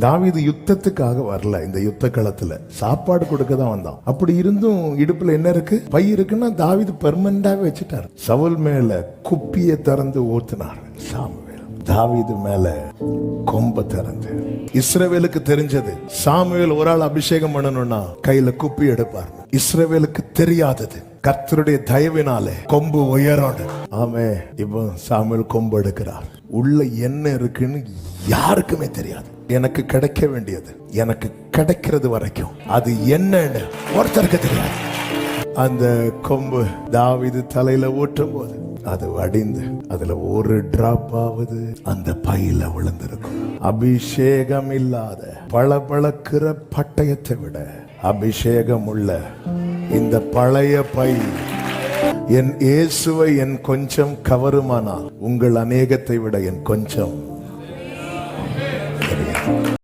தாவீது யுத்தத்துக்காக வரல இந்த யுத்த களத்துல சாப்பாடு கொடுக்க தான் வந்தான். அப்படி இருந்தும் இடுப்புல என்ன இருக்கு? பை இருக்குன்னா தாவீது பெர்மனண்டாவே வச்சுட்டாரு. சவுல் மேல குப்பியை திறந்து ஊத்தினார். சாமுவேல். தாவீது மேல கொம்ப திறந்து. இஸ்ரவேலுக்கு தெரிஞ்சது சாமுவேல் ஒரு ஆள் அபிஷேகம் பண்ணணும்னா கையில குப்பி எடுப்பாரு இஸ்ரேவேலுக்கு தெரியாதது. கர்த்தருடைய தயவினாலே கொம்பு உயரணும் ஆமே இப்போ சாமியல் கொம்பு எடுக்கிறார். உள்ள என்ன இருக்குன்னு யாருக்குமே தெரியாது. எனக்கு கிடைக்க வேண்டியது எனக்கு கிடைக்கிறது வரைக்கும். அது என்னன்னு ஒருத்தருக்கு தெரியாது. அந்த கொம்பு தாவிது தலையில ஓட்டும் போது அது வடிந்து அதுல ஒரு டிராப் ஆவது அந்த பையில விழுந்திருக்கும். அபிஷேகம் இல்லாத பளபளக்கிற பட்டயத்தை விட அபிஷேகம் உள்ள இந்த பழைய பை என் இயேசுவை என் கொஞ்சம் கவருமானால் உங்கள் அநேகத்தை விட என் கொஞ்சம்